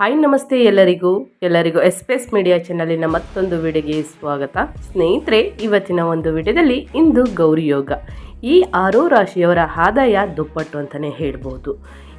Hi ನಮಸ್ತೆ ಎಲ್ಲರಿಗೂ. ಎಲ್ಲರಿಗೂ ಎಸ್ಪ್ರೆಸ್ ಮೀಡಿಯಾ ಚಾನಲಿನ ಮತ್ತೊಂದು ವಿಡಿಯೋಗೆ ಸ್ವಾಗತ. ಸ್ನೇಹಿತರೆ, ಇವತ್ತಿನ ಒಂದು ವಿಡಿಯೋದಲ್ಲಿ ಇಂದು ಗೌರಿ ಯೋಗ. ಈ ಆರೋ ರಾಶಿಯವರ ಆದಾಯ ದುಪ್ಪಟ್ಟು ಅಂತಲೇ ಹೇಳ್ಬೋದು.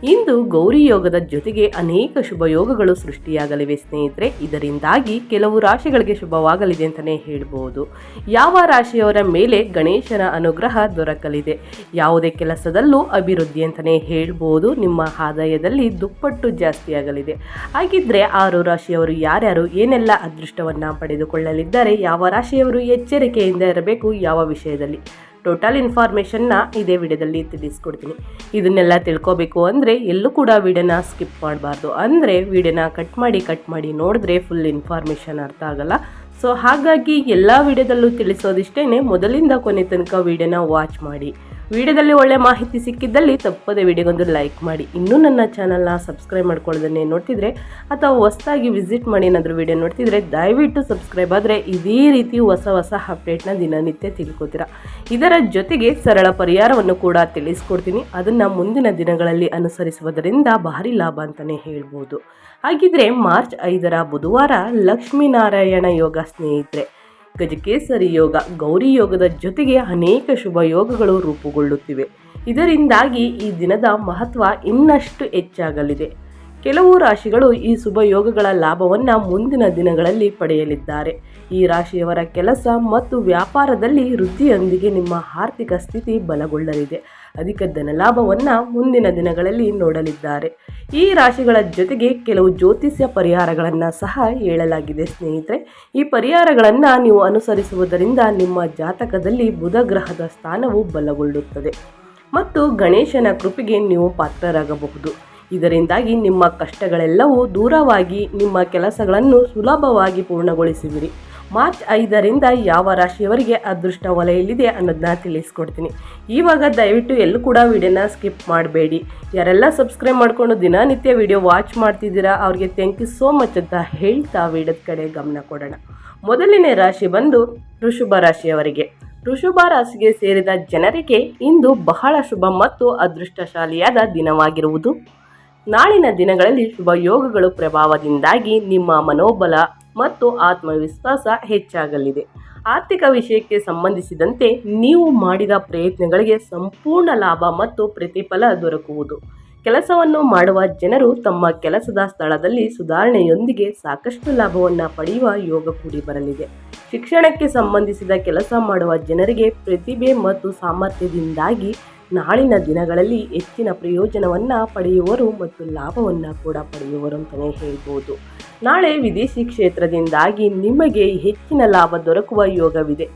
ಇಂದು ಗೌರಿ ಯೋಗದ ಜೊತೆಗೆ ಅನೇಕ ಶುಭ ಯೋಗಗಳು ಸೃಷ್ಟಿಯಾಗಲಿವೆ, ಸ್ನೇಹಿತರೆ. ಇದರಿಂದಾಗಿ ಕೆಲವು ರಾಶಿಗಳಿಗೆ ಶುಭವಾಗಲಿದೆ ಅಂತಲೇ ಹೇಳ್ಬೋದು. ಯಾವ ರಾಶಿಯವರ ಮೇಲೆ ಗಣೇಶನ ಅನುಗ್ರಹ ದೊರಕಲಿದೆ? ಯಾವುದೇ ಕೆಲಸದಲ್ಲೂ ಅಭಿವೃದ್ಧಿ ಅಂತಲೇ ಹೇಳ್ಬೋದು. ನಿಮ್ಮ ಆದಾಯದಲ್ಲಿ ದುಪ್ಪಟ್ಟು ಜಾಸ್ತಿಯಾಗಲಿದೆ ಹಾಗಿದ್ರೆ ಆರು ರಾಶಿಯವರು ಯಾರ್ಯಾರು, ಏನೆಲ್ಲ ಅದೃಷ್ಟವನ್ನು ಪಡೆದುಕೊಳ್ಳಲಿದ್ದಾರೆ, ಯಾವ ರಾಶಿಯವರು ಎಚ್ಚರಿಕೆಯಿಂದ ಇರಬೇಕು, ಯಾವ ವಿಷಯದಲ್ಲಿ? ಟೋಟಲ್ ಇನ್ಫಾರ್ಮೇಷನ್ನ ಇದೇ ವಿಡಿಯೋದಲ್ಲಿ ತಿಳಿಸ್ಕೊಡ್ತೀನಿ. ಇದನ್ನೆಲ್ಲ ತಿಳ್ಕೊಬೇಕು ಅಂದರೆ ಎಲ್ಲೂ ಕೂಡ ವಿಡಿಯೋನ ಸ್ಕಿಪ್ ಮಾಡಬಾರ್ದು. ಅಂದರೆ ವಿಡಿಯೋನ ಕಟ್ ಮಾಡಿ ಕಟ್ ಮಾಡಿ ನೋಡಿದ್ರೆ ಫುಲ್ ಇನ್ಫಾರ್ಮೇಷನ್ ಅರ್ಥ ಆಗಲ್ಲ. ಸೊ ಹಾಗಾಗಿ ಎಲ್ಲ ವಿಡಿಯೋದಲ್ಲೂ ತಿಳಿಸೋದಿಷ್ಟೇ ಮೊದಲಿಂದ ಕೊನೆ ತನಕ ವಿಡಿಯೋನ ವಾಚ್ ಮಾಡಿ. ವಿಡಿಯೋದಲ್ಲಿ ಒಳ್ಳೆ ಮಾಹಿತಿ ಸಿಕ್ಕಿದ್ದಲ್ಲಿ ತಪ್ಪದೆ ವಿಡಿಯೋಗೊಂದು ಲೈಕ್ ಮಾಡಿ. ಇನ್ನೂ ನನ್ನ ಚಾನಲ್ನ ಸಬ್ಸ್ಕ್ರೈಬ್ ಮಾಡ್ಕೊಳ್ಳೋದನ್ನೇ ನೋಡ್ತಿದ್ರೆ, ಅಥವಾ ಹೊಸದಾಗಿ ವಿಸಿಟ್ ಮಾಡಿ ಏನಾದರೂ ವಿಡಿಯೋ ನೋಡ್ತಿದ್ರೆ, ದಯವಿಟ್ಟು ಸಬ್ಸ್ಕ್ರೈಬ್ ಆದರೆ ಇದೇ ರೀತಿ ಹೊಸ ಹೊಸ ಅಪ್ಡೇಟ್ನ ದಿನನಿತ್ಯ ತಿಳ್ಕೊತೀರಾ. ಇದರ ಜೊತೆಗೆ ಸರಳ ಪರಿಹಾರವನ್ನು ಕೂಡ ತಿಳಿಸ್ಕೊಡ್ತೀನಿ. ಅದನ್ನು ಮುಂದಿನ ದಿನಗಳಲ್ಲಿ ಅನುಸರಿಸುವುದರಿಂದ ಭಾರಿ ಲಾಭ ಅಂತಲೇ ಹೇಳ್ಬೋದು. ಹಾಗಿದ್ರೆ ಮಾರ್ಚ್ ಐದರ ಬುಧವಾರ ಲಕ್ಷ್ಮೀನಾರಾಯಣ ಯೋಗ ಸ್ನೇಹಿತರೆ, ಗಜಕೇಸರಿ ಯೋಗ, ಗೌರಿ ಯೋಗದ ಜೊತೆಗೆ ಅನೇಕ ಶುಭ ಯೋಗಗಳು ರೂಪುಗೊಳ್ಳುತ್ತಿವೆ. ಇದರಿಂದಾಗಿ ಈ ದಿನದ ಮಹತ್ವ ಇನ್ನಷ್ಟು ಹೆಚ್ಚಾಗಲಿದೆ. ಕೆಲವು ರಾಶಿಗಳು ಈ ಶುಭ ಯೋಗಗಳ ಲಾಭವನ್ನು ಮುಂದಿನ ದಿನಗಳಲ್ಲಿ ಪಡೆಯಲಿದ್ದಾರೆ. ಈ ರಾಶಿಯವರ ಕೆಲಸ ಮತ್ತು ವ್ಯಾಪಾರದಲ್ಲಿ ವೃದ್ಧಿಯೊಂದಿಗೆ ನಿಮ್ಮ ಆರ್ಥಿಕ ಸ್ಥಿತಿ ಬಲಗೊಳ್ಳಲಿದೆ. ಅಧಿಕ ಧನಲಾಭವನ್ನು ಮುಂದಿನ ದಿನಗಳಲ್ಲಿ ನೋಡಲಿದ್ದಾರೆ. ಈ ರಾಶಿಗಳ ಜೊತೆಗೆ ಕೆಲವು ಜ್ಯೋತಿಷ್ಯ ಪರಿಹಾರಗಳನ್ನು ಸಹ ಹೇಳಲಾಗಿದೆ ಸ್ನೇಹಿತರೆ. ಈ ಪರಿಹಾರಗಳನ್ನು ನೀವು ಅನುಸರಿಸುವುದರಿಂದ ನಿಮ್ಮ ಜಾತಕದಲ್ಲಿ ಬುಧ ಗ್ರಹದ ಸ್ಥಾನವು ಬಲಗೊಳ್ಳುತ್ತದೆ. ಮತ್ತು ಗಣೇಶನ ಕೃಪೆಗೆ ನೀವು ಪಾತ್ರರಾಗಬಹುದು. ಇದರಿಂದಾಗಿ ನಿಮ್ಮ ಕಷ್ಟಗಳೆಲ್ಲವೂ ದೂರವಾಗಿ ನಿಮ್ಮ ಕೆಲಸಗಳನ್ನು ಸುಲಭವಾಗಿ ಪೂರ್ಣಗೊಳಿಸುವಿರಿ. ಮಾರ್ಚ್ ಐದರಿಂದ ಯಾವ ರಾಶಿಯವರಿಗೆ ಅದೃಷ್ಟ ವಲಯಲ್ಲಿದೆ ಅನ್ನೋದನ್ನ ತಿಳಿಸ್ಕೊಡ್ತೀನಿ. ಇವಾಗ ದಯವಿಟ್ಟು ಎಲ್ಲೂ ಕೂಡ ವಿಡಿಯೋನ ಸ್ಕಿಪ್ ಮಾಡಬೇಡಿ. ಯಾರೆಲ್ಲ ಸಬ್ಸ್ಕ್ರೈಬ್ ಮಾಡಿಕೊಂಡು ದಿನನಿತ್ಯ ವಿಡಿಯೋ ವಾಚ್ ಮಾಡ್ತಿದ್ದೀರಾ, ಅವ್ರಿಗೆ ಥ್ಯಾಂಕ್ ಯು ಸೋ ಮಚ್ ಅಂತ ಹೇಳ್ತಾ ವಿಡಿಯೋದ ಕಡೆ ಗಮನ ಕೊಡೋಣ. ಮೊದಲನೇ ರಾಶಿ ಬಂದು ಋಷಭ ರಾಶಿಯವರಿಗೆ. ಋಷಭ ರಾಶಿಗೆ ಸೇರಿದ ಜನರಿಗೆ ಇಂದು ಬಹಳ ಶುಭ ಮತ್ತು ಅದೃಷ್ಟಶಾಲಿಯಾದ ದಿನವಾಗಿರುವುದು. ನಾಳಿನ ದಿನಗಳಲ್ಲಿ ಶುಭ ಯೋಗಗಳು ಪ್ರಭಾವದಿಂದಾಗಿ ನಿಮ್ಮ ಮನೋಬಲ ಮತ್ತು ಆತ್ಮವಿಶ್ವಾಸ ಹೆಚ್ಚಾಗಲಿದೆ. ಆರ್ಥಿಕ ವಿಷಯಕ್ಕೆ ಸಂಬಂಧಿಸಿದಂತೆ ನೀವು ಮಾಡಿದ ಪ್ರಯತ್ನಗಳಿಗೆ ಸಂಪೂರ್ಣ ಲಾಭ ಮತ್ತು ಪ್ರತಿಫಲ ದೊರಕುವುದು. ಕೆಲಸವನ್ನು ಮಾಡುವ ಜನರು ತಮ್ಮ ಕೆಲಸದ ಸ್ಥಳದಲ್ಲಿ ಸುಧಾರಣೆಯೊಂದಿಗೆ ಸಾಕಷ್ಟು ಲಾಭವನ್ನು ಪಡೆಯುವ ಯೋಗ ಕೂಡಿ ಬರಲಿದೆ. ಶಿಕ್ಷಣಕ್ಕೆ ಸಂಬಂಧಿಸಿದ ಕೆಲಸ ಮಾಡುವ ಜನರಿಗೆ ಪ್ರತಿಭೆ ಮತ್ತು ಸಾಮರ್ಥ್ಯದಿಂದಾಗಿ ನಾಳಿನ ದಿನಗಳಲ್ಲಿ ಹೆಚ್ಚಿನ ಪ್ರಯೋಜನವನ್ನು ಪಡೆಯುವರು ಮತ್ತು ಲಾಭವನ್ನು ಕೂಡ ಪಡೆಯುವರು ಅಂತಲೇ ಹೇಳ್ಬೋದು. ನಾಳೆ ವಿದೇಶಿ ಕ್ಷೇತ್ರದಿಂದಾಗಿ ನಿಮಗೆ ಹೆಚ್ಚಿನ ಲಾಭ ದೊರಕುವ ಯೋಗವಿದೆ.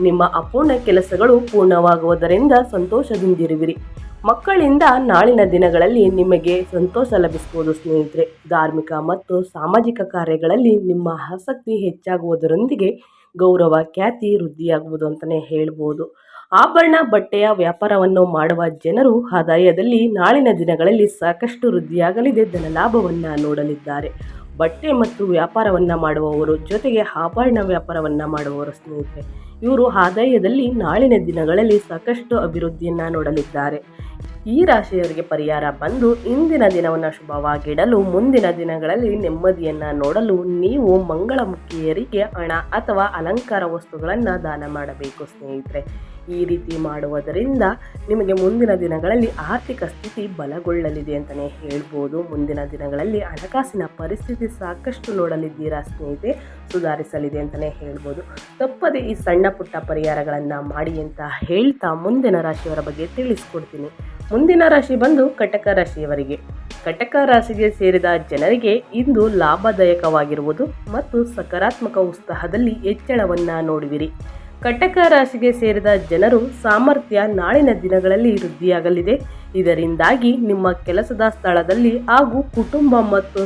ನಿಮ್ಮ ಅಪೂರ್ಣ ಕೆಲಸಗಳು ಪೂರ್ಣವಾಗುವುದರಿಂದ ಸಂತೋಷದಿಂದಿರುವಿರಿ. ಮಕ್ಕಳಿಂದ ನಾಳಿನ ದಿನಗಳಲ್ಲಿ ನಿಮಗೆ ಸಂತೋಷ ಲಭಿಸಬಹುದು ಸ್ನೇಹಿತರೆ. ಧಾರ್ಮಿಕ ಮತ್ತು ಸಾಮಾಜಿಕ ಕಾರ್ಯಗಳಲ್ಲಿ ನಿಮ್ಮ ಆಸಕ್ತಿ ಹೆಚ್ಚಾಗುವುದರೊಂದಿಗೆ ಗೌರವ, ಖ್ಯಾತಿ ವೃದ್ಧಿಯಾಗುವುದು ಅಂತಲೇ ಹೇಳ್ಬೋದು. ಆಭರಣ, ಬಟ್ಟೆಯ ವ್ಯಾಪಾರವನ್ನು ಮಾಡುವ ಜನರು ಆದಾಯದಲ್ಲಿ ನಾಳಿನ ದಿನಗಳಲ್ಲಿ ಸಾಕಷ್ಟು ವೃದ್ಧಿಯಾಗಲಿದೆ. ಧನಲಾಭವನ್ನು ನೋಡಲಿದ್ದಾರೆ. ಬಟ್ಟೆ ಮತ್ತು ವ್ಯಾಪಾರವನ್ನು ಮಾಡುವವರು, ಜೊತೆಗೆ ಆಭರಣ ವ್ಯಾಪಾರವನ್ನು ಮಾಡುವವರು ಸ್ನೇಹಿತರೆ. ಇವರು ಆದಾಯದಲ್ಲಿ ನಾಳಿನ ದಿನಗಳಲ್ಲಿ ಸಾಕಷ್ಟು ಅಭಿವೃದ್ಧಿಯನ್ನು ನೋಡಲಿದ್ದಾರೆ. ಈ ರಾಶಿಯವರಿಗೆ ಪರಿಹಾರ ಬಂದು ಇಂದಿನ ದಿನವನ್ನು ಶುಭವಾಗಿಡಲು ಮುಂದಿನ ದಿನಗಳಲ್ಲಿ ನೆಮ್ಮದಿಯನ್ನು ನೋಡಲು ನೀವು ಮಂಗಳಮುಖಿಯರಿಗೆ ಹಣ ಅಥವಾ ಅಲಂಕಾರ ವಸ್ತುಗಳನ್ನು ದಾನ ಮಾಡಬೇಕು ಸ್ನೇಹಿತರೆ. ಈ ರೀತಿ ಮಾಡುವುದರಿಂದ ನಿಮಗೆ ಮುಂದಿನ ದಿನಗಳಲ್ಲಿ ಆರ್ಥಿಕ ಸ್ಥಿತಿ ಬಲಗೊಳ್ಳಲಿದೆ ಅಂತಲೇ ಹೇಳ್ಬೋದು. ಮುಂದಿನ ದಿನಗಳಲ್ಲಿ ಹಣಕಾಸಿನ ಪರಿಸ್ಥಿತಿ ಸಾಕಷ್ಟು ನೋಡಲಿದ್ದೀರಾ ಸ್ನೇಹಿತೆ ಸುಧಾರಿಸಲಿದೆ ಅಂತಲೇ ಹೇಳ್ಬೋದು. ತಪ್ಪದೆ ಈ ಸಣ್ಣ ಪುಟ್ಟ ಪರಿಹಾರಗಳನ್ನು ಮಾಡಿ ಅಂತ ಹೇಳ್ತಾ ಮುಂದಿನ ರಾಶಿಯವರ ಬಗ್ಗೆ ತಿಳಿಸ್ಕೊಡ್ತೀನಿ. ಮುಂದಿನ ರಾಶಿ ಬಂದು ಕಟಕ ರಾಶಿಯವರಿಗೆ. ಕಟಕ ರಾಶಿಗೆ ಸೇರಿದ ಜನರಿಗೆ ಇಂದು ಲಾಭದಾಯಕವಾಗಿರುವುದು ಮತ್ತು ಸಕಾರಾತ್ಮಕ ಉತ್ಸಾಹದಲ್ಲಿ ಹೆಚ್ಚಳವನ್ನು ನೋಡುವಿರಿ. ಕಟಕ ರಾಶಿಗೆ ಸೇರಿದ ಜನರು ಸಾಮರ್ಥ್ಯ ನಾಳಿನ ದಿನಗಳಲ್ಲಿ ವೃದ್ಧಿಯಾಗಲಿದೆ. ಇದರಿಂದಾಗಿ ನಿಮ್ಮ ಕೆಲಸದ ಸ್ಥಳದಲ್ಲಿ ಹಾಗೂ ಕುಟುಂಬ ಮತ್ತು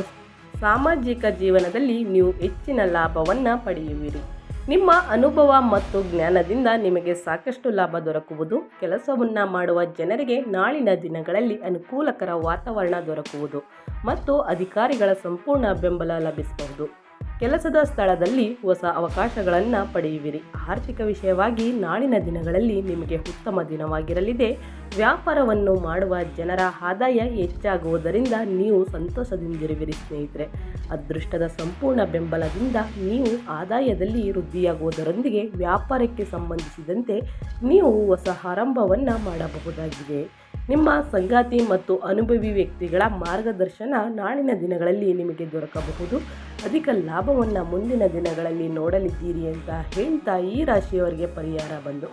ಸಾಮಾಜಿಕ ಜೀವನದಲ್ಲಿ ನೀವು ಹೆಚ್ಚಿನ ಲಾಭವನ್ನು ಪಡೆಯುವಿರಿ. ನಿಮ್ಮ ಅನುಭವ ಮತ್ತು ಜ್ಞಾನದಿಂದ ನಿಮಗೆ ಸಾಕಷ್ಟು ಲಾಭ ದೊರಕುವುದು, ಕೆಲಸವನ್ನು ಮಾಡುವ ಜನರಿಗೆ ನಾಳಿನ ದಿನಗಳಲ್ಲಿ ಅನುಕೂಲಕರ ವಾತಾವರಣ ದೊರಕುವುದು ಮತ್ತು ಅಧಿಕಾರಿಗಳ ಸಂಪೂರ್ಣ ಬೆಂಬಲ ಲಭಿಸಬಹುದು. ಕೆಲಸದ ಸ್ಥಳದಲ್ಲಿ ಹೊಸ ಅವಕಾಶಗಳನ್ನು ಪಡೆಯುವಿರಿ. ಆರ್ಥಿಕ ವಿಷಯವಾಗಿ ನಾಳಿನ ದಿನಗಳಲ್ಲಿ ನಿಮಗೆ ಉತ್ತಮ ದಿನವಾಗಿರಲಿದೆ. ವ್ಯಾಪಾರವನ್ನು ಮಾಡುವ ಜನರ ಆದಾಯ ಹೆಚ್ಚಾಗುವುದರಿಂದ ನೀವು ಸಂತೋಷದಿಂದಿರುವಿರಿ ಸ್ನೇಹಿತರೆ. ಅದೃಷ್ಟದ ಸಂಪೂರ್ಣ ಬೆಂಬಲದಿಂದ ನೀವು ಆದಾಯದಲ್ಲಿ ವೃದ್ಧಿಯಾಗುವುದರೊಂದಿಗೆ ವ್ಯಾಪಾರಕ್ಕೆ ಸಂಬಂಧಿಸಿದಂತೆ ನೀವು ಹೊಸ ಆರಂಭವನ್ನು ಮಾಡಬಹುದಾಗಿದೆ. ನಿಮ್ಮ ಸಂಗಾತಿ ಮತ್ತು ಅನುಭವಿ ವ್ಯಕ್ತಿಗಳ ಮಾರ್ಗದರ್ಶನ ನಾಳಿನ ದಿನಗಳಲ್ಲಿ ನಿಮಗೆ ದೊರಕಬಹುದು. ಅಧಿಕ ಲಾಭವನ್ನು ಮುಂದಿನ ದಿನಗಳಲ್ಲಿ ನೋಡಲಿದ್ದೀರಿ ಅಂತ ಹೇಳ್ತಾ ಈ ರಾಶಿಯವರಿಗೆ ಪರಿಹಾರ ಬಂದು.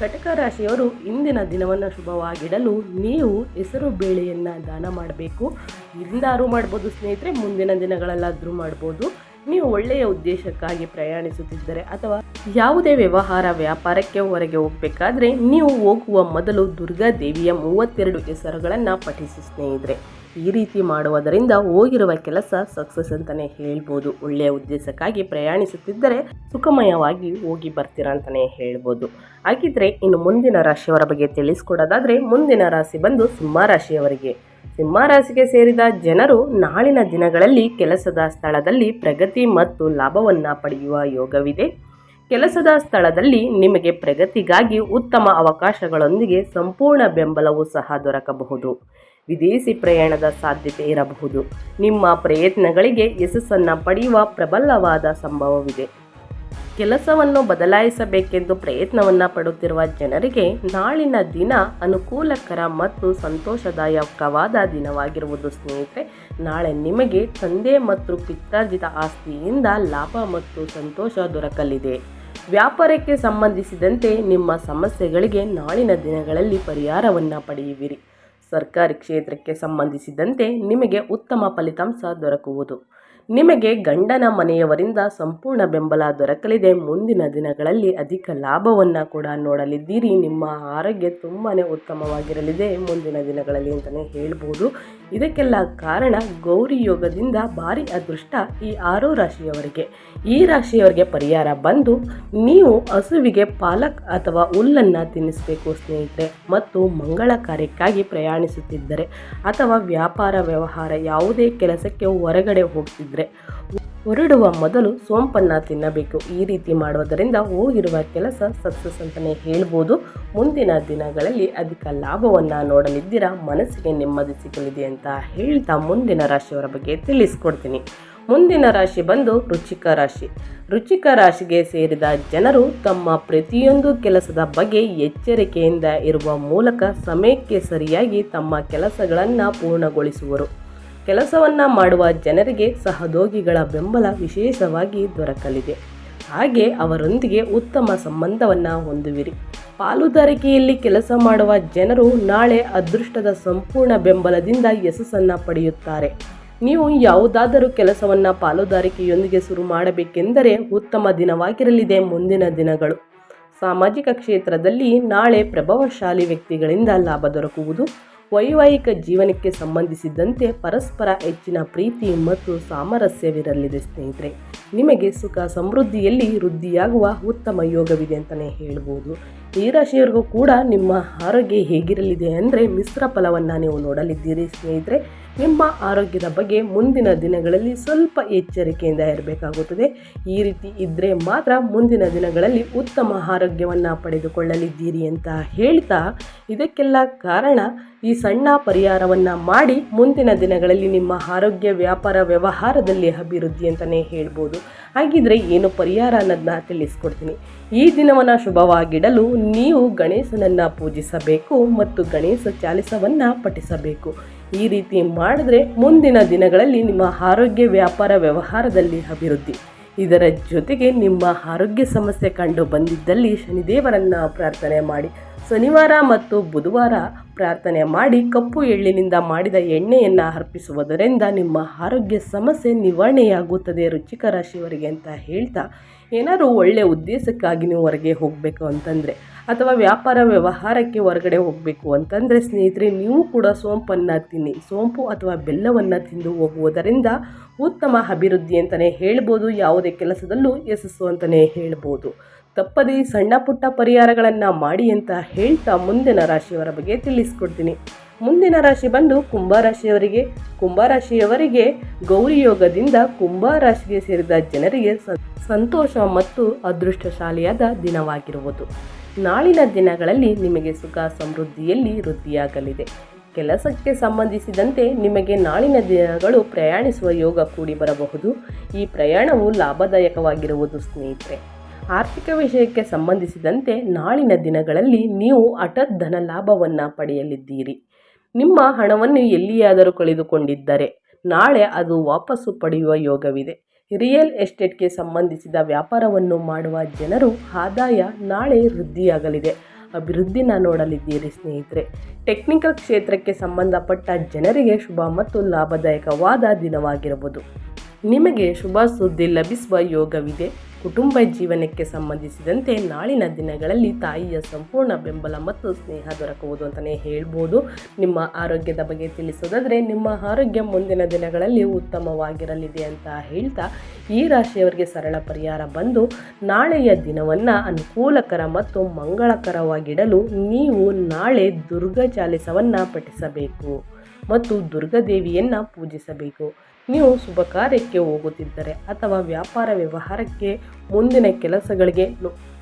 ಕಟಕ ರಾಶಿಯವರು ಇಂದಿನ ದಿನವನ್ನು ಶುಭವಾಗಿಡಲು ನೀವು ಹೆಸರು ಬೇಳೆಯನ್ನು ದಾನ ಮಾಡಬೇಕು. ಇಂದಾರು ಮಾಡ್ಬೋದು ಸ್ನೇಹಿತರೆ, ಮುಂದಿನ ದಿನಗಳಲ್ಲಾದರೂ ಮಾಡ್ಬೋದು. ನೀವು ಒಳ್ಳೆಯ ಉದ್ದೇಶಕ್ಕಾಗಿ ಪ್ರಯಾಣಿಸುತ್ತಿದ್ದರೆ ಅಥವಾ ಯಾವುದೇ ವ್ಯವಹಾರ ವ್ಯಾಪಾರಕ್ಕೆ ಹೊರಗೆ ಹೋಗಬೇಕಾದ್ರೆ ನೀವು ಹೋಗುವ ಮೊದಲು ದುರ್ಗಾ ದೇವಿಯ ಮೂವತ್ತೆರಡು ಹೆಸರುಗಳನ್ನು ಪಠಿಸಿ ಸ್ನೇಹಿತರೆ. ಈ ರೀತಿ ಮಾಡುವುದರಿಂದ ಹೋಗಿರುವ ಕೆಲಸ ಸಕ್ಸಸ್ ಅಂತಲೇ ಹೇಳ್ಬೋದು. ಒಳ್ಳೆಯ ಉದ್ದೇಶಕ್ಕಾಗಿ ಪ್ರಯಾಣಿಸುತ್ತಿದ್ದರೆ ಸುಖಮಯವಾಗಿ ಹೋಗಿ ಬರ್ತೀರಾ ಅಂತಲೇ ಹೇಳ್ಬೋದು. ಹಾಗಿದ್ರೆ ಇನ್ನು ಮುಂದಿನ ರಾಶಿಯವರ ಬಗ್ಗೆ ತಿಳಿಸ್ಕೊಡೋದಾದರೆ ಮುಂದಿನ ರಾಶಿ ಬಂದು ಸಿಂಹ ರಾಶಿಯವರಿಗೆ ಸಿಂಹ ರಾಶಿಗೆ ಸೇರಿದ ಜನರು ನಾಳಿನ ದಿನಗಳಲ್ಲಿ ಕೆಲಸದ ಸ್ಥಳದಲ್ಲಿ ಪ್ರಗತಿ ಮತ್ತು ಲಾಭವನ್ನು ಪಡೆಯುವ ಯೋಗವಿದೆ. ಕೆಲಸದ ಸ್ಥಳದಲ್ಲಿ ನಿಮಗೆ ಪ್ರಗತಿಗಾಗಿ ಉತ್ತಮ ಅವಕಾಶಗಳೊಂದಿಗೆ ಸಂಪೂರ್ಣ ಬೆಂಬಲವೂ ಸಹ ದೊರಕಬಹುದು. ವಿದೇಶಿ ಪ್ರಯಾಣದ ಸಾಧ್ಯತೆ ಇರಬಹುದು. ನಿಮ್ಮ ಪ್ರಯತ್ನಗಳಿಗೆ ಯಶಸ್ಸನ್ನು ಪಡೆಯುವ ಪ್ರಬಲವಾದ ಸಂಭವವಿದೆ. ಕೆಲಸವನ್ನು ಬದಲಾಯಿಸಬೇಕೆಂದು ಪ್ರಯತ್ನವನ್ನು ಪಡುತ್ತಿರುವ ಜನರಿಗೆ ನಾಳಿನ ದಿನ ಅನುಕೂಲಕರ ಮತ್ತು ಸಂತೋಷದಾಯಕವಾದ ದಿನವಾಗಿರುವುದು ಸ್ನೇಹಿತರೆ, ನಾಳೆ ನಿಮಗೆ ತಂದೆ ಮತ್ತು ಪಿತ್ತಾರ್ಜಿತ ಆಸ್ತಿಯಿಂದ ಲಾಭ ಮತ್ತು ಸಂತೋಷ ದೊರಕಲಿದೆ. ವ್ಯಾಪಾರಕ್ಕೆ ಸಂಬಂಧಿಸಿದಂತೆ ನಿಮ್ಮ ಸಮಸ್ಯೆಗಳಿಗೆ ನಾಳಿನ ದಿನಗಳಲ್ಲಿ ಪರಿಹಾರವನ್ನು ಪಡೆಯುವಿರಿ. ಸರ್ಕಾರಿ ಕ್ಷೇತ್ರಕ್ಕೆ ಸಂಬಂಧಿಸಿದಂತೆ ನಿಮಗೆ ಉತ್ತಮ ಫಲಿತಾಂಶ ದೊರಕುವುದು. ನಿಮಗೆ ಗಂಡನ ಮನೆಯವರಿಂದ ಸಂಪೂರ್ಣ ಬೆಂಬಲ ದೊರಕಲಿದೆ. ಮುಂದಿನ ದಿನಗಳಲ್ಲಿ ಅಧಿಕ ಲಾಭವನ್ನು ಕೂಡ ನೋಡಲಿದ್ದೀರಿ. ನಿಮ್ಮ ಆರೋಗ್ಯ ತುಂಬಾ ಉತ್ತಮವಾಗಿರಲಿದೆ. ಮುಂದಿನ ದಿನಗಳಲ್ಲಿ ಅಂತಲೇ ಹೇಳ್ಬೋದು. ಇದಕ್ಕೆಲ್ಲ ಕಾರಣ ಗೌರಿ ಯೋಗದಿಂದ ಭಾರಿ ಅದೃಷ್ಟ ಈ ಆರು ರಾಶಿಯವರಿಗೆ. ಈ ರಾಶಿಯವರಿಗೆ ಪರಿಹಾರ ಬಂದು ನೀವು ಹಸುವಿಗೆ ಪಾಲಕ್ ಅಥವಾ ಹುಲ್ಲನ್ನು ತಿನ್ನಿಸಬೇಕು ಸ್ನೇಹಿತರೆ, ಮತ್ತು ಮಂಗಳ ಕಾರ್ಯಕ್ಕಾಗಿ ಪ್ರಯಾಣಿಸುತ್ತಿದ್ದರೆ ಅಥವಾ ವ್ಯಾಪಾರ ವ್ಯವಹಾರ ಯಾವುದೇ ಕೆಲಸಕ್ಕೆ ಹೊರಗಡೆ ಹೋಗ್ತಿದ್ದರೆ ಹೊರಡುವ ಮೊದಲು ಸೋಂಪನ್ನು ತಿನ್ನಬೇಕು. ಈ ರೀತಿ ಮಾಡುವುದರಿಂದ ಹೋಗಿರುವ ಕೆಲಸ ಸಕ್ಸಸ್ ಅಂತಲೇ ಹೇಳ್ಬೋದು. ಮುಂದಿನ ದಿನಗಳಲ್ಲಿ ಅಧಿಕ ಲಾಭವನ್ನು ನೋಡಲಿದ್ದೀರಾ? ಮನಸ್ಸಿಗೆ ನೆಮ್ಮದಿ ಸಿಗಲಿದೆ ಅಂತ ಹೇಳ್ತಾ ಮುಂದಿನ ರಾಶಿಯವರ ಬಗ್ಗೆ ತಿಳಿಸ್ಕೊಡ್ತೀನಿ. ಮುಂದಿನ ರಾಶಿ ಬಂದು ರುಚಿಕ ರಾಶಿ. ರುಚಿಕ ರಾಶಿಗೆ ಸೇರಿದ ಜನರು ತಮ್ಮ ಪ್ರತಿಯೊಂದು ಕೆಲಸದ ಬಗ್ಗೆ ಎಚ್ಚರಿಕೆಯಿಂದ ಇರುವ ಮೂಲಕ ಸಮಯಕ್ಕೆ ಸರಿಯಾಗಿ ತಮ್ಮ ಕೆಲಸಗಳನ್ನು ಪೂರ್ಣಗೊಳಿಸುವರು. ಕೆಲಸವನ್ನು ಮಾಡುವ ಜನರಿಗೆ ಸಹದೋಗಿಗಳ ಬೆಂಬಲ ವಿಶೇಷವಾಗಿ ದೊರಕಲಿದೆ. ಹಾಗೆ ಅವರೊಂದಿಗೆ ಉತ್ತಮ ಸಂಬಂಧವನ್ನು ಹೊಂದುವಿರಿ. ಪಾಲುದಾರಿಕೆಯಲ್ಲಿ ಕೆಲಸ ಮಾಡುವ ಜನರು ನಾಳೆ ಅದೃಷ್ಟದ ಸಂಪೂರ್ಣ ಬೆಂಬಲದಿಂದ ಯಶಸ್ಸನ್ನು ಪಡೆಯುತ್ತಾರೆ. ನೀವು ಯಾವುದಾದರೂ ಕೆಲಸವನ್ನು ಪಾಲುದಾರಿಕೆಯೊಂದಿಗೆ ಶುರು ಮಾಡಬೇಕೆಂದರೆ ಉತ್ತಮ ದಿನವಾಗಿರಲಿದೆ ಮುಂದಿನ ದಿನಗಳು. ಸಾಮಾಜಿಕ ಕ್ಷೇತ್ರದಲ್ಲಿ ನಾಳೆ ಪ್ರಭಾವಶಾಲಿ ವ್ಯಕ್ತಿಗಳಿಂದ ಲಾಭ ದೊರಕುವುದು ವೈವಾಹಿಕ ಜೀವನಕ್ಕೆ ಸಂಬಂಧಿಸಿದಂತೆ ಪರಸ್ಪರ ಹೆಚ್ಚಿನ ಪ್ರೀತಿ ಮತ್ತು ಸಾಮರಸ್ಯವಿರಲಿದೆ ಸ್ನೇಹಿತರೆ. ನಿಮಗೆ ಸುಖ, ಸಮೃದ್ಧಿಯಲ್ಲಿ ವೃದ್ಧಿಯಾಗುವ ಉತ್ತಮ ಯೋಗವಿದೆ ಅಂತಲೇ ಹೇಳ್ಬೋದು. ಈ ರಾಶಿಯವರಿಗೂ ಕೂಡ ನಿಮ್ಮ ಆರೋಗ್ಯ ಹೇಗಿರಲಿದೆ ಅಂದರೆ ಮಿಶ್ರ ಫಲವನ್ನು ನೀವು ನೋಡಲಿದ್ದೀರಿ ಸ್ನೇಹಿತರೆ. ನಿಮ್ಮ ಆರೋಗ್ಯದ ಬಗ್ಗೆ ಮುಂದಿನ ದಿನಗಳಲ್ಲಿ ಸ್ವಲ್ಪ ಎಚ್ಚರಿಕೆಯಿಂದ ಇರಬೇಕಾಗುತ್ತದೆ. ಈ ರೀತಿ ಇದ್ದರೆ ಮಾತ್ರ ಮುಂದಿನ ದಿನಗಳಲ್ಲಿ ಉತ್ತಮ ಆರೋಗ್ಯವನ್ನು ಪಡೆದುಕೊಳ್ಳಲಿದ್ದೀರಿ ಅಂತ ಹೇಳ್ತಾ ಇದಕ್ಕೆಲ್ಲ ಕಾರಣ ಈ ಸಣ್ಣ ಪರಿಹಾರವನ್ನು ಮಾಡಿ ಮುಂದಿನ ದಿನಗಳಲ್ಲಿ ನಿಮ್ಮ ಆರೋಗ್ಯ ವ್ಯಾಪಾರ ವ್ಯವಹಾರದಲ್ಲಿ ಅಭಿವೃದ್ಧಿ ಅಂತಲೇ ಹೇಳ್ಬೋದು. ಹಾಗಿದ್ರೆ ಏನು ಪರಿಹಾರ ಅನ್ನೋದನ್ನ ತಿಳಿಸ್ಕೊಡ್ತೀನಿ. ಈ ದಿನವನ್ನು ಶುಭವಾಗಿಡಲು ನೀವು ಗಣೇಶನನ್ನು ಪೂಜಿಸಬೇಕು ಮತ್ತು ಗಣೇಶ ಚಾಲಿಸವನ್ನು ಪಠಿಸಬೇಕು. ಈ ರೀತಿ ಮಾಡಿದ್ರೆ ಮುಂದಿನ ದಿನಗಳಲ್ಲಿ ನಿಮ್ಮ ಆರೋಗ್ಯ ವ್ಯಾಪಾರ ವ್ಯವಹಾರದಲ್ಲಿ ಅಭಿವೃದ್ಧಿ. ಇದರ ಜೊತೆಗೆ ನಿಮ್ಮ ಆರೋಗ್ಯ ಸಮಸ್ಯೆ ಕಂಡು ಬಂದಿದ್ದಲ್ಲಿ ಶನಿದೇವರನ್ನು ಪ್ರಾರ್ಥನೆ ಮಾಡಿ, ಶನಿವಾರ ಮತ್ತು ಬುಧವಾರ ಪ್ರಾರ್ಥನೆ ಮಾಡಿ, ಕಪ್ಪು ಎಳ್ಳಿನಿಂದ ಮಾಡಿದ ಎಣ್ಣೆಯನ್ನು ಅರ್ಪಿಸುವುದರಿಂದ ನಿಮ್ಮ ಆರೋಗ್ಯ ಸಮಸ್ಯೆ ನಿವಾರಣೆಯಾಗುತ್ತದೆ ರುಚಿಕ ರಾಶಿಯವರಿಗೆ ಅಂತ ಹೇಳ್ತಾ, ಏನಾದರೂ ಒಳ್ಳೆಯ ಉದ್ದೇಶಕ್ಕಾಗಿ ನೀವು ಹೊರಗೆ ಹೋಗಬೇಕು ಅಂತಂದರೆ ಅಥವಾ ವ್ಯಾಪಾರ ವ್ಯವಹಾರಕ್ಕೆ ಹೊರಗಡೆ ಹೋಗಬೇಕು ಅಂತಂದರೆ ಸ್ನೇಹಿತರೆ, ನೀವು ಕೂಡ ಸೋಂಪನ್ನು ತಿನ್ನಿ ಸೋಂಪು ಅಥವಾ ಬೆಲ್ಲವನ್ನು ತಿಂದು ಹೋಗುವುದರಿಂದ ಉತ್ತಮ ಅಭಿವೃದ್ಧಿ ಅಂತಲೇ ಹೇಳ್ಬೋದು. ಯಾವುದೇ ಕೆಲಸದಲ್ಲೂ ಯಶಸ್ಸು ಅಂತಲೇ ಹೇಳ್ಬೋದು. ತಪ್ಪದೇ ಸಣ್ಣ ಪುಟ್ಟ ಪರಿಹಾರಗಳನ್ನು ಮಾಡಿ ಅಂತ ಹೇಳ್ತಾ ಮುಂದಿನ ರಾಶಿಯವರ ಬಗ್ಗೆ ತಿಳಿಸ್ಕೊಡ್ತೀನಿ. ಮುಂದಿನ ರಾಶಿ ಬಂದು ಕುಂಭರಾಶಿಯವರಿಗೆ ಕುಂಭರಾಶಿಯವರಿಗೆ ಕುಂಭ ರಾಶಿಯವರಿಗೆ ಗೌರಿ ಯೋಗದಿಂದ ಕುಂಭ ರಾಶಿಗೆ ಸೇರಿದ ಜನರಿಗೆ ಸಂತೋಷ ಮತ್ತು ಅದೃಷ್ಟಶಾಲಿಯಾದ ದಿನವಾಗಿರುವುದು. ನಾಳಿನ ದಿನಗಳಲ್ಲಿ ನಿಮಗೆ ಸುಖ ಸಮೃದ್ಧಿಯಲ್ಲಿ ವೃದ್ಧಿಯಾಗಲಿದೆ. ಕೆಲಸಕ್ಕೆ ಸಂಬಂಧಿಸಿದಂತೆ ನಿಮಗೆ ನಾಳಿನ ದಿನಗಳು ಪ್ರಯಾಣಿಸುವ ಯೋಗ ಕೂಡಿ ಬರಬಹುದು. ಈ ಪ್ರಯಾಣವು ಲಾಭದಾಯಕವಾಗಿರುವುದು ಸ್ನೇಹಿತರೆ. ಆರ್ಥಿಕ ವಿಷಯಕ್ಕೆ ಸಂಬಂಧಿಸಿದಂತೆ ನಾಳಿನ ದಿನಗಳಲ್ಲಿ ನೀವು ಹಠಾತ್ ಧನ ಲಾಭವನ್ನು ಪಡೆಯಲಿದ್ದೀರಿ. ನಿಮ್ಮ ಹಣವನ್ನು ಎಲ್ಲಿಯಾದರೂ ಕಳೆದುಕೊಂಡಿದ್ದರೆ ನಾಳೆ ಅದು ವಾಪಸ್ಸು ಪಡೆಯುವ ಯೋಗವಿದೆ. ರಿಯಲ್ ಎಸ್ಟೇಟ್ಗೆ ಸಂಬಂಧಿಸಿದ ವ್ಯಾಪಾರವನ್ನು ಮಾಡುವ ಜನರು ಆದಾಯ ನಾಳೆ ವೃದ್ಧಿಯಾಗಲಿದೆ. ಅಭಿವೃದ್ಧಿನ ನೋಡಲಿದ್ದೀರಿ ಸ್ನೇಹಿತರೆ. ಟೆಕ್ನಿಕಲ್ ಕ್ಷೇತ್ರಕ್ಕೆ ಸಂಬಂಧಪಟ್ಟ ಜನರಿಗೆ ಶುಭ ಮತ್ತು ಲಾಭದಾಯಕವಾದ ದಿನವಾಗಿರಬಹುದು. ನಿಮಗೆ ಶುಭ ಸುದ್ದಿ ಲಭಿಸುವ ಯೋಗವಿದೆ. ಕುಟುಂಬ ಜೀವನಕ್ಕೆ ಸಂಬಂಧಿಸಿದಂತೆ ನಾಳಿನ ದಿನಗಳಲ್ಲಿ ತಾಯಿಯ ಸಂಪೂರ್ಣ ಬೆಂಬಲ ಮತ್ತು ಸ್ನೇಹ ದೊರಕುವುದು ಅಂತಲೇ ಹೇಳ್ಬೋದು. ನಿಮ್ಮ ಆರೋಗ್ಯದ ಬಗ್ಗೆ ತಿಳಿಸೋದಾದರೆ, ನಿಮ್ಮ ಆರೋಗ್ಯ ಮುಂದಿನ ದಿನಗಳಲ್ಲಿ ಉತ್ತಮವಾಗಿರಲಿದೆ ಅಂತ ಹೇಳ್ತಾ ಈ ರಾಶಿಯವರಿಗೆ ಸರಳ ಪರಿಹಾರ ಬಂದು, ನಾಳೆಯ ದಿನವನ್ನು ಅನುಕೂಲಕರ ಮತ್ತು ಮಂಗಳಕರವಾಗಿಡಲು ನೀವು ನಾಳೆ ದುರ್ಗಾ ಚಾಲಿಸವನ್ನು ಪಠಿಸಬೇಕು ಮತ್ತು ದುರ್ಗಾದೇವಿಯನ್ನು ಪೂಜಿಸಬೇಕು. ನೀವು ಶುಭ ಕಾರ್ಯಕ್ಕೆ ಹೋಗುತ್ತಿದ್ದರೆ ಅಥವಾ ವ್ಯಾಪಾರ ವ್ಯವಹಾರಕ್ಕೆ ಮುಂದಿನ ಕೆಲಸಗಳಿಗೆ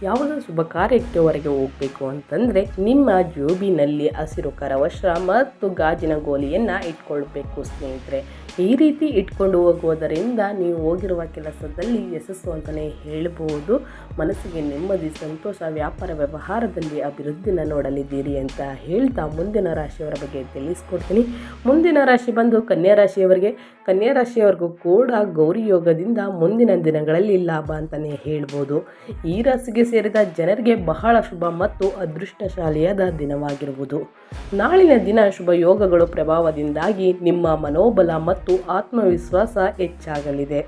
ಯಾವುದೋ ಶುಭ ಕಾರ್ಯಕ್ಕೆ ಹೊರಗೆ ಹೋಗಬೇಕು ಅಂತಂದರೆ ನಿಮ್ಮ ಜೋಬಿನಲ್ಲಿ ಹಸಿರು ಕರವಸ್ತ್ರ ಮತ್ತು ಗಾಜಿನ ಗೋಲಿಯನ್ನು ಇಟ್ಕೊಳ್ಬೇಕು ಸ್ನೇಹಿತರೆ. ಈ ರೀತಿ ಇಟ್ಕೊಂಡು ಹೋಗುವುದರಿಂದ ನೀವು ಹೋಗಿರುವ ಕೆಲಸದಲ್ಲಿ ಯಶಸ್ಸು ಅಂತಲೇ ಹೇಳಬಹುದು ಮನಸ್ಸಿಗೆ ನೆಮ್ಮದಿ, ಸಂತೋಷ, ವ್ಯಾಪಾರ ವ್ಯವಹಾರದಲ್ಲಿ ಅಭಿವೃದ್ಧಿನ ನೋಡಲಿದ್ದೀರಿ ಅಂತ ಹೇಳ್ತಾ ಮುಂದಿನ ರಾಶಿಯವರ ಬಗ್ಗೆ ತಿಳಿಸ್ಕೊಡ್ತೀನಿ. ಮುಂದಿನ ರಾಶಿ ಬಂದು ಕನ್ಯಾ ರಾಶಿಯವರಿಗೆ. ಕನ್ಯಾ ರಾಶಿಯವರೆಗೂ ಕೂಡ ಗೌರಿ ಯೋಗದಿಂದ ಮುಂದಿನ ದಿನಗಳಲ್ಲಿ ಲಾಭ ಅಂತಲೇ ಹೇಳ್ಬೋದು. ಈ ರಾಶಿಗೆ ಸೇರಿದ ಜನರಿಗೆ ಬಹಳ ಶುಭ ಮತ್ತು ಅದೃಷ್ಟಶಾಲಿಯಾದ ದಿನವಾಗಿರುವುದು ನಾಳಿನ ದಿನ ಶುಭ ಯೋಗಗಳು ಪ್ರಭಾವದಿಂದಾಗಿ ನಿಮ್ಮ ಮನೋಬಲ ಮತ್ತು ಆತ್ಮವಿಶ್ವಾಸ ಹೆಚ್ಚಾಗಲಿದೆ.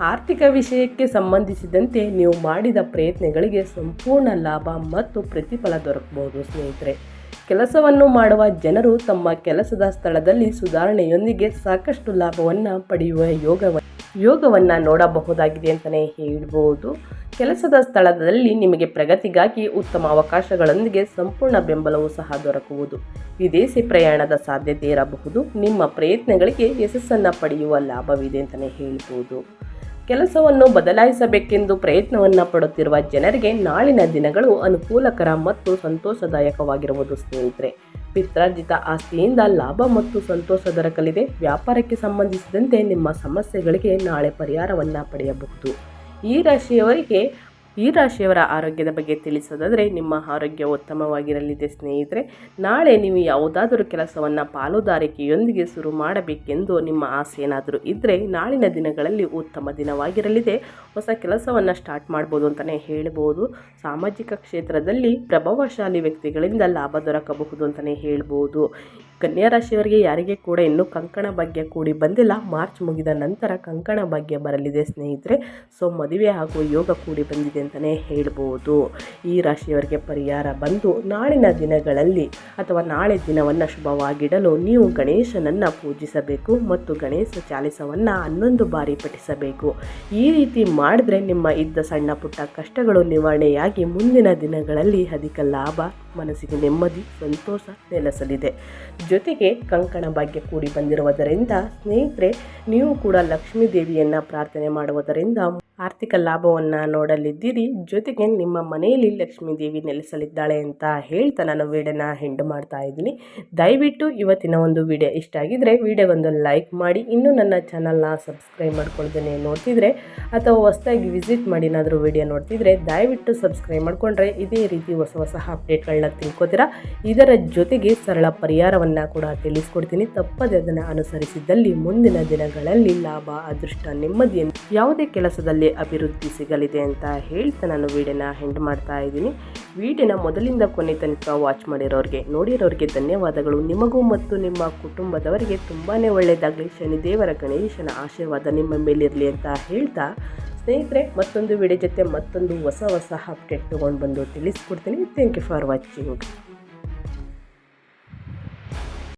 ಆರ್ಥಿಕ ವಿಷಯಕ್ಕೆ ಸಂಬಂಧಿಸಿದಂತೆ ನೀವು ಮಾಡಿದ ಪ್ರಯತ್ನಗಳಿಗೆ ಸಂಪೂರ್ಣ ಲಾಭ ಮತ್ತು ಪ್ರತಿಫಲ ದೊರಕಬಹುದು ಸ್ನೇಹಿತರೆ. ಕೆಲಸವನ್ನು ಮಾಡುವ ಜನರು ತಮ್ಮ ಕೆಲಸದ ಸ್ಥಳದಲ್ಲಿ ಸುಧಾರಣೆಯೊಂದಿಗೆ ಸಾಕಷ್ಟು ಲಾಭವನ್ನು ಪಡೆಯುವ ಯೋಗವ ಯೋಗವನ್ನು ನೋಡಬಹುದಾಗಿದೆ ಅಂತಲೇ ಹೇಳ್ಬೋದು. ಕೆಲಸದ ಸ್ಥಳದಲ್ಲಿ ನಿಮಗೆ ಪ್ರಗತಿಗಾಗಿ ಉತ್ತಮ ಅವಕಾಶಗಳೊಂದಿಗೆ ಸಂಪೂರ್ಣ ಬೆಂಬಲವೂ ಸಹ ದೊರಕುವುದು. ವಿದೇಶಿ ಪ್ರಯಾಣದ ಸಾಧ್ಯತೆ ಇರಬಹುದು. ನಿಮ್ಮ ಪ್ರಯತ್ನಗಳಿಗೆ ಯಶಸ್ಸನ್ನು ಪಡೆಯುವ ಲಾಭವಿದೆ ಅಂತಲೇ ಹೇಳ್ಬೋದು. ಕೆಲಸವನ್ನು ಬದಲಾಯಿಸಬೇಕೆಂದು ಪ್ರಯತ್ನವನ್ನು ಪಡುತ್ತಿರುವ ಜನರಿಗೆ ನಾಳಿನ ದಿನಗಳು ಅನುಕೂಲಕರ ಮತ್ತು ಸಂತೋಷದಾಯಕವಾಗಿರುವುದು ಸ್ನೇಹಿತರೆ. ಪಿತ್ರಾರ್ಜಿತ ಆಸ್ತಿಯಿಂದ ಲಾಭ ಮತ್ತು ಸಂತೋಷ ದೊರಕಲಿದೆ. ವ್ಯಾಪಾರಕ್ಕೆ ಸಂಬಂಧಿಸಿದಂತೆ ನಿಮ್ಮ ಸಮಸ್ಯೆಗಳಿಗೆ ನಾಳೆ ಪರಿಹಾರವನ್ನು ಪಡೆಯಬಹುದು. ಈ ರಾಶಿಯವರಿಗೆ ಈ ರಾಶಿಯವರ ಆರೋಗ್ಯದ ಬಗ್ಗೆ ತಿಳಿಸೋದಾದರೆ, ನಿಮ್ಮ ಆರೋಗ್ಯ ಉತ್ತಮವಾಗಿರಲಿದೆ ಸ್ನೇಹಿತರೆ. ನಾಳೆ ನೀವು ಯಾವುದಾದರೂ ಕೆಲಸವನ್ನು ಪಾಲುದಾರಿಕೆಯೊಂದಿಗೆ ಶುರು ಮಾಡಬೇಕೆಂದು ನಿಮ್ಮ ಆಸೆ ಏನಾದರೂ ಇದ್ದರೆ ನಾಳಿನ ದಿನಗಳಲ್ಲಿ ಉತ್ತಮ ದಿನವಾಗಿರಲಿದೆ. ಹೊಸ ಕೆಲಸವನ್ನು ಸ್ಟಾರ್ಟ್ ಮಾಡ್ಬೋದು ಅಂತಲೇ ಹೇಳ್ಬೋದು. ಸಾಮಾಜಿಕ ಕ್ಷೇತ್ರದಲ್ಲಿ ಪ್ರಭಾವಶಾಲಿ ವ್ಯಕ್ತಿಗಳಿಂದ ಲಾಭ ದೊರಕಬಹುದು ಅಂತಲೇ ಹೇಳ್ಬೋದು. ಕನ್ಯಾ ರಾಶಿಯವರಿಗೆ ಯಾರಿಗೆ ಕೂಡ ಇನ್ನೂ ಕಂಕಣ ಭಾಗ್ಯ ಕೂಡಿ ಬಂದಿಲ್ಲ. ಮಾರ್ಚ್ ಮುಗಿದ ನಂತರ ಕಂಕಣ ಭಾಗ್ಯ ಬರಲಿದೆ ಸ್ನೇಹಿತರೆ. ಸೊ, ಮದುವೆ ಹಾಗೂ ಯೋಗ ಕೂಡಿ ಬಂದಿದೆ ಅಂತಲೇ ಹೇಳ್ಬೋದು. ಈ ರಾಶಿಯವರಿಗೆ ಪರಿಹಾರ ಬಂದು ನಾಳಿನ ದಿನಗಳಲ್ಲಿ ಅಥವಾ ನಾಳೆ ದಿನವನ್ನು ಶುಭವಾಗಿಡಲು ನೀವು ಗಣೇಶನನ್ನು ಪೂಜಿಸಬೇಕು ಮತ್ತು ಗಣೇಶ ಚಾಲಿಸವನ್ನು ಹನ್ನೊಂದು ಬಾರಿ ಪಠಿಸಬೇಕು. ಈ ರೀತಿ ಮಾಡಿದ್ರೆ ನಿಮ್ಮ ಇದ್ದ ಸಣ್ಣ ಪುಟ್ಟ ಕಷ್ಟಗಳು ನಿವಾರಣೆಯಾಗಿ ಮುಂದಿನ ದಿನಗಳಲ್ಲಿ ಅಧಿಕ ಲಾಭ, ಮನಸ್ಸಿಗೆ ನೆಮ್ಮದಿ, ಸಂತೋಷ ನೆಲೆಸಲಿದೆ. ಜೊತೆಗೆ ಕಂಕಣ ಭಾಗ್ಯ ಕೂಡಿ ಬಂದಿರುವುದರಿಂದ ಸ್ನೇಹಿತರೆ, ನೀವು ಕೂಡ ಲಕ್ಷ್ಮೀ ದೇವಿಯನ್ನು ಪ್ರಾರ್ಥನೆ ಮಾಡುವುದರಿಂದ ಆರ್ಥಿಕ ಲಾಭವನ್ನು ನೋಡಲಿದ್ದೀರಿ. ಜೊತೆಗೆ ನಿಮ್ಮ ಮನೆಯಲ್ಲಿ ಲಕ್ಷ್ಮೀ ದೇವಿ ನೆಲೆಸಲಿದ್ದಾಳೆ ಅಂತ ಹೇಳ್ತಾ ನಾನು ವೀಡಿಯೋನ ಹೆಂಡು ಮಾಡ್ತಾ ಇದ್ದೀನಿ. ದಯವಿಟ್ಟು ಇವತ್ತಿನ ಒಂದು ವಿಡಿಯೋ ಇಷ್ಟ ಆಗಿದ್ರೆ ವಿಡಿಯೋಗೊಂದು ಲೈಕ್ ಮಾಡಿ. ಇನ್ನೂ ನನ್ನ ಚಾನಲ್ನ ಸಬ್ಸ್ಕ್ರೈಬ್ ಮಾಡ್ಕೊಳ್ದೇನೆ ನೋಡ್ತಿದ್ರೆ ಅಥವಾ ಹೊಸದಾಗಿ ವಿಸಿಟ್ ಮಾಡಿ ಏನಾದರೂ ವಿಡಿಯೋ ನೋಡ್ತಿದ್ರೆ ದಯವಿಟ್ಟು ಸಬ್ಸ್ಕ್ರೈಬ್ ಮಾಡಿಕೊಂಡ್ರೆ ಇದೇ ರೀತಿ ಹೊಸ ಹೊಸ ಅಪ್ಡೇಟ್ಗಳನ್ನ ತಿಳ್ಕೊತೀರಾ. ಇದರ ಜೊತೆಗೆ ಸರಳ ಪರಿಹಾರವನ್ನು ಕೂಡ ತಿಳಿಸ್ಕೊಡ್ತೀನಿ ತಪ್ಪದೆ ಅದನ್ನು ಅನುಸರಿಸಿದ್ದಲ್ಲಿ ಮುಂದಿನ ದಿನಗಳಲ್ಲಿ ಲಾಭ, ಅದೃಷ್ಟ ನೆಮ್ಮದಿಯನ್ನು ಯಾವುದೇ ಕೆಲಸದಲ್ಲಿ ಅಭಿವೃದ್ಧಿ ಸಿಗಲಿದೆ ಅಂತ ಹೇಳ್ತಾ ನಾನು ವಿಡಿಯೋನ ಹೆಂಡ್ ಮಾಡ್ತಾ ಇದ್ದೀನಿ. ವಿಡಿಯೋನ ಮೊದಲಿಂದ ಕೊನೆ ತನಕ ವಾಚ್ ಮಾಡಿರೋರಿಗೆ, ನೋಡಿರೋರಿಗೆ ಧನ್ಯವಾದಗಳು. ನಿಮಗೂ ಮತ್ತು ನಿಮ್ಮ ಕುಟುಂಬದವರಿಗೆ ತುಂಬಾ ಒಳ್ಳೆಯದಾಗಲಿ ಶನಿದೇವರ ಗಣೇಶನ ಆಶೀರ್ವಾದ ನಿಮ್ಮ ಮೇಲಿರಲಿ ಅಂತ ಹೇಳ್ತಾ ಸ್ನೇಹಿತರೆ, ಮತ್ತೊಂದು ವಿಡಿಯೋ ಜೊತೆ ಮತ್ತೊಂದು ಹೊಸ ಹೊಸ ಅಪ್ಡೇಟ್ ತೊಗೊಂಡು ಬಂದು ತಿಳಿಸ್ಕೊಡ್ತೀನಿ. Thank you for watching